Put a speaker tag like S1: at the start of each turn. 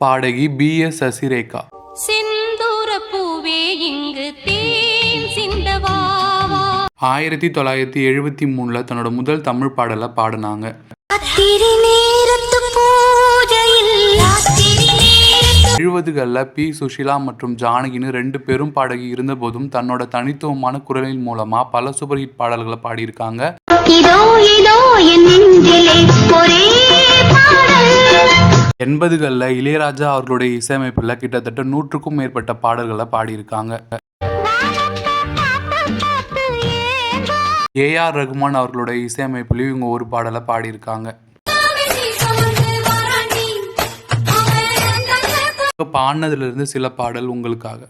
S1: பாடகி B S Sasirekha.
S2: செந்தூர பூவே இங்கு தேன்
S1: ஆயிரத்தி தொள்ளாயிரத்தி எழுபத்தி மூணில் தன்னோட முதல் தமிழ் பாடலை பாடினாங்க. எழுபதுகளில் பி சுஷிலா மற்றும் ஜானகின்னு ரெண்டு பெரும் பாடகி இருந்தபோதும் தன்னோட தனித்துவமான குரலின் மூலமா பல சூப்பர் ஹிட் பாடல்களை பாடியிருக்காங்க. எண்பதுகளில் இளையராஜா அவர்களுடைய இசையமைப்பில் கிட்டத்தட்ட நூற்றுக்கும் மேற்பட்ட பாடல்களை பாடியிருக்காங்க. ஏஆர் ரகுமான் அவர்களுடைய இசையமைப்பிலையும் இவங்க ஒரு பாடலை பாடியிருக்காங்க. பாடினதுல பாடினதுலேருந்து சில பாடல் உங்களுக்காக.